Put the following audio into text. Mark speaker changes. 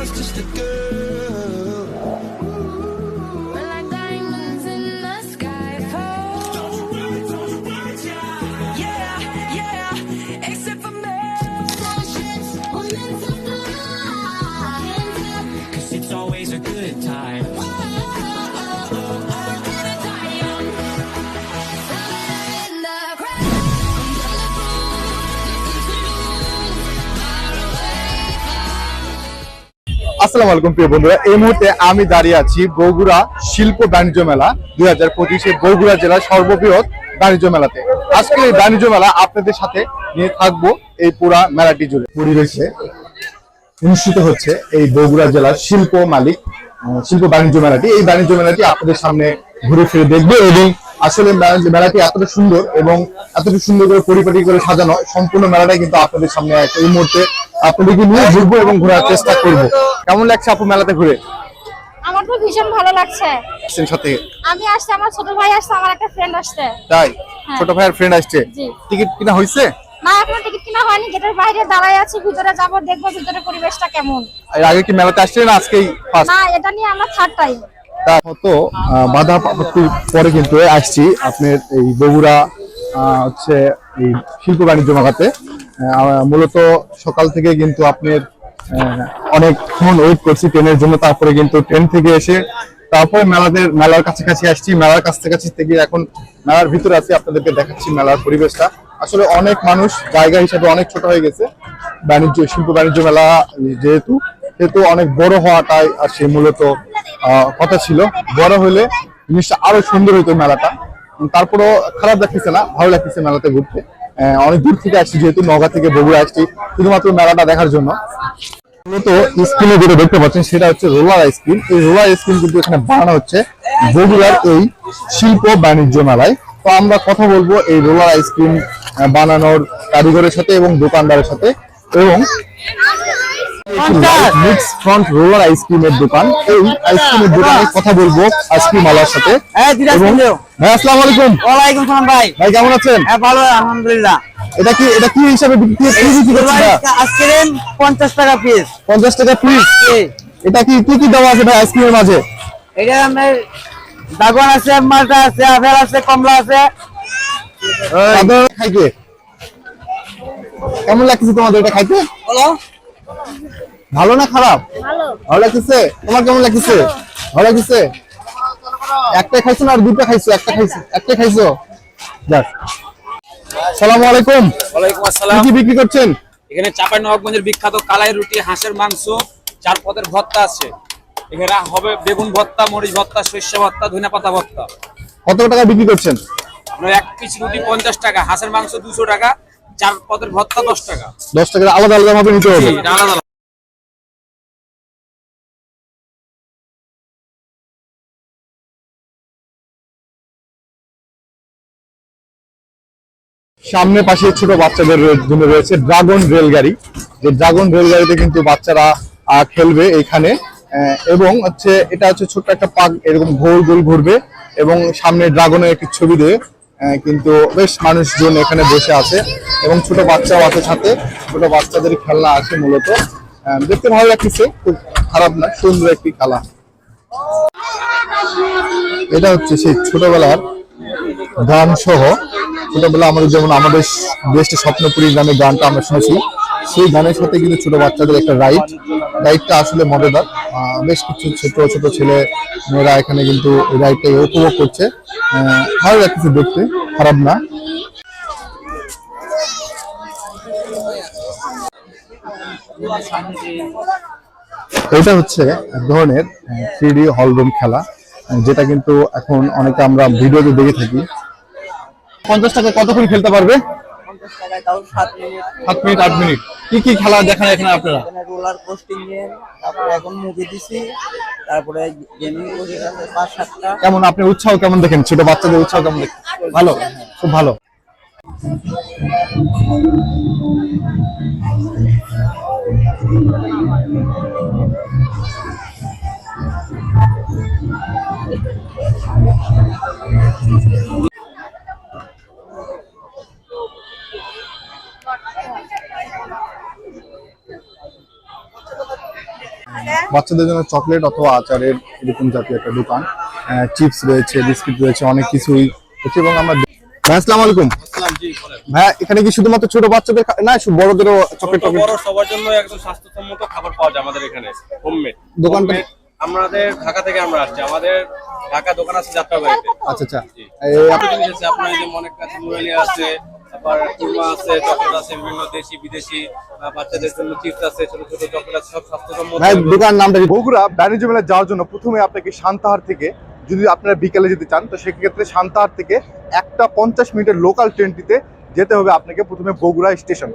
Speaker 1: was just a girl.
Speaker 2: We're like diamonds in the sky. Fall.
Speaker 1: Yeah, yeah, except for me. Cause it's always a good time.
Speaker 3: আসসালামু আলাইকুম, প্রিয় বন্ধুরা। এই মুহূর্তে আমি দাঁড়িয়ে আছি বগুড়া শিল্প বাণিজ্য মেলা, দুই হাজার পঁচিশে বগুড়া জেলার সর্ববৃহৎ বাণিজ্য মেলাতে। আজকে এই বাণিজ্য মেলা আপনাদের সাথে নিয়ে থাকব এই পুরা মেলাটি জুড়ে। পরিবেশে অনুষ্ঠিত হচ্ছে এই বগুড়া জেলার শিল্প মালিক শিল্প বাণিজ্য মেলাটি। এই বাণিজ্য মেলাটি আপনাদের সামনে ঘুরে ফিরে দেখবে এবং আসলে মেলাটি এতটা সুন্দর এবং এতটা সুন্দর করে পরিপাটি করে সাজানো, সম্পূর্ণ মেলাটাই কিন্তু আপনাদের সামনে এই মুহূর্তে আপনাদেরকে নিয়ে ঘুরবো এবং ঘোরার চেষ্টা করব। কেমন লাগছে আপু মেলাতে ঘুরে?
Speaker 4: আমার তো ভীষণ ভালো লাগছে।
Speaker 3: আসছেন সাথে?
Speaker 4: আমি আসছে আমার ছোট ভাই আসছে আমার একটা ফ্রেন্ড আসছে।
Speaker 3: তাই?
Speaker 4: হ্যাঁ।
Speaker 3: ছোট ভাইয়ের ফ্রেন্ড আসছে?
Speaker 4: জি।
Speaker 3: টিকিট কিনা হয়েছে
Speaker 4: না এখনও টিকিট কিনা হয়নি গেটের বাইরে দাঁড়ায় আছি ভিতরে যাব দেখব ভিতরে পরিবেশটা কেমন।
Speaker 3: এর আগে কি মেলাতে আসছিলেন না আজকেই ফার্স্ট
Speaker 4: না এটা নিয়ে আমরা থার্ড টাইম
Speaker 3: আহ, বাধা পরে কিন্তু আসছি আপনার এই বগুড়া হচ্ছে এই শিল্প বাণিজ্য মেলাতে। মূলত সকাল থেকে কিন্তু আপনার অনেকক্ষণ ওয়েট করছি ট্রেনের জন্য, তারপরে কিন্তু ট্রেন থেকে এসে তারপরে মেলাদের, মেলার কাছাকাছি আসছি, মেলার কাছাকাছি থেকে এখন মেলার ভিতরে আছি, আপনাদেরকে দেখাচ্ছি মেলার পরিবেশটা। আসলে অনেক মানুষ, জায়গা হিসাবে অনেক ছোট হয়ে গেছে, বাণিজ্য, শিল্প বাণিজ্য মেলা যেহেতু, সেহেতু অনেক বড় হওয়াটাই আর সে মূলত কথা ছিল। বড় হলে জিনিসটা আরও সুন্দর হইতো মেলাটা। তারপরও খারাপ লাগতেছে না, ভালো লাগতেছে মেলাতে ঘুরতে। অনেক দূর থেকে আসছি, যেহেতু নগা থেকে বগুড়া আসছি, শুধুমাত্র মেলাটা দেখার জন্য। মূলত স্ক্রিনে যেটা দেখতে পাচ্ছেন, সেটা হচ্ছে রোলার আইসক্রিম এই রোলার আইসক্রিম কিন্তু এখানে বানানো হচ্ছে বগুড়ার এই শিল্প বাণিজ্য মেলায়। তো আমরা কথা বলব এই রোলার আইসক্রিম বানানোর কারিগরের সাথে এবং দোকানদারের সাথে। এবং মিক্স ফ্রন্ট রোলার আইসক্রিমের দোকান। এই আইসক্রিমের দোকানে কথা বলব সাথে। ভাই আসসালামু আলাইকুম।
Speaker 5: ওয়ালাইকুম সালাম ভাই।
Speaker 3: ভাই কেমন আছেন?
Speaker 5: হ্যাঁ ভালো আলহামদুলিল্লাহ।
Speaker 3: এটা কি এটা কি হিসাবে বিক্রি করছেন
Speaker 5: আইসক্রিম পঞ্চাশ টাকা পিস
Speaker 3: পঞ্চাশ টাকা পিস এটা কি কি কি দেওয়া আছে ভাই আইসক্রিমের মাঝে?
Speaker 5: এটা আপনার দাগন আছে মালটা আছে আপেল আছে কমলা আছে।
Speaker 3: খাইতে। কেমন লাগছে তোমাদের এটা খাইতে?
Speaker 5: বলো
Speaker 3: ভালো না খারাপ?
Speaker 4: ভালো।
Speaker 3: লাগতেছে? তোমার কেমন লাগতেছে? ভালো লাগতেছে? একটা খাইছো না আর দুটো খাইছো? একটা খাইছো? একটা খাইছো? যাক। সালামু আলাইকুম।
Speaker 6: ওয়ালাইকুম আসসালাম।
Speaker 3: কি বিক্রি করছেন?
Speaker 6: এখানে চাপাই নবাবগঞ্জের বিখ্যাত কালাই রুটি হাঁসের মাংস চার পদের ভর্তা আছে। এখানে হবে বেগুন ভর্তা মরিচ ভর্তা শস্য ভর্তা ধনিয়া পাতা ভর্তা
Speaker 3: কত টাকা বিক্রি করছেন?
Speaker 6: আপনার এক পিস রুটি পঞ্চাশ টাকা হাঁসের মাংস দুশো টাকা চার পদের ভর্তা দশ টাকা।
Speaker 3: দশ টাকা আলাদা আলাদা ভাবে নিতে হবে।
Speaker 6: আলাদা।
Speaker 3: সামনে পাশে ছোট বাচ্চাদের জন্য রয়েছে ড্রাগন রেলগাড়ি। যে ড্রাগন রেলগাড়িতে কিন্তু বাচ্চারা আহ, খেলবে এখানে। আহ, এবং হচ্ছে এটা হচ্ছে ছোট্ট একটা পাক এরকম গোল গোল ঘুরবে। এবং সামনে ড্রাগনের একটি ছবি দিয়ে কিন্তু বেশ মানুষজন এখানে বসে আছে এবং ছোট বাচ্চাও আছে সাথে। ছোট বাচ্চাদের খেলনা আছে মূলত। আহ, দেখতে ভালো লাগতেছে খুব খারাপ না সুন্দর একটি খেলা। এটা হচ্ছে সেই ছোটবেলার গান সহ ছোটবেলা আমাদের যেমন আমাদের দেশটা স্বপ্নপুরী গানের গানটা আমরা শুনেছি সেই গানের সাথে কিন্তু ছোট বাচ্চাদের একটা রাইড রাইডটা আসলে মজাদার। বেশ কিছু ছোট ছোট ছেলে মেয়েরা এখানে কিন্তু রাইডটা উপভোগ করছে। ভালো লাগতেছে দেখতে, খারাপ না। এটা হচ্ছে এক ধরনের থ্রি হলরুম খেলা যেটা কিন্তু এখন অনেকে আমরা ভিডিওতে দেখে থাকি। পঞ্চাশ টাকা কতক্ষণ খেলতে পারবে? সাত মিনিট। আট মিনিট। কি কি খেলা দেখান এখানে আপনারা?
Speaker 5: রোলার কোস্টিং গেম তারপরে এখন মুভি দিছি তারপরে গেমিং পাঁচ সাতটা।
Speaker 3: কেমন আপনি উৎসাহ কেমন দেখেন? ছোট বাচ্চাদের উৎসাহ কেমন দেখেন? ভালো খুব ভালো। Thank you. বাচ্চাদের জন্য চকলেট অথবা আচারের এরকম জাতীয় একটা দোকান। চিপস রয়েছে বিস্কিট রয়েছে অনেক কিছুই এবং আমরা এখানে কি শুধুমাত্র ছোট না বড়দেরও চকলেট
Speaker 7: বড় সবার জন্য একদম খাবার পাওয়া যায় আমাদের এখানে ঢাকা থেকে আমরা আমাদের দোকান আছে
Speaker 3: আচ্ছা আচ্ছা।
Speaker 7: আছে কুরমা আছে, চকলেট আছে, বিভিন্ন দেশি, বিদেশি বাচ্চাদের জন্য চিপস আছে, ছোট ছোট চকলেট আছে, সব স্বাস্থ্যসম্মত।
Speaker 3: ভাই দোকান নামটা বগুড়া বাণিজ্য মেলা যাওয়ার জন্য প্রথমে আপনাকে সান্তাহার থেকে, যদি আপনারা বিকেলে যেতে চান, তো সেক্ষেত্রে সান্তাহার থেকে একটা পঞ্চাশ মিনিটের লোকাল ট্রেনটিতে যেতে হবে আপনাকে প্রথমে বগুড়া স্টেশন।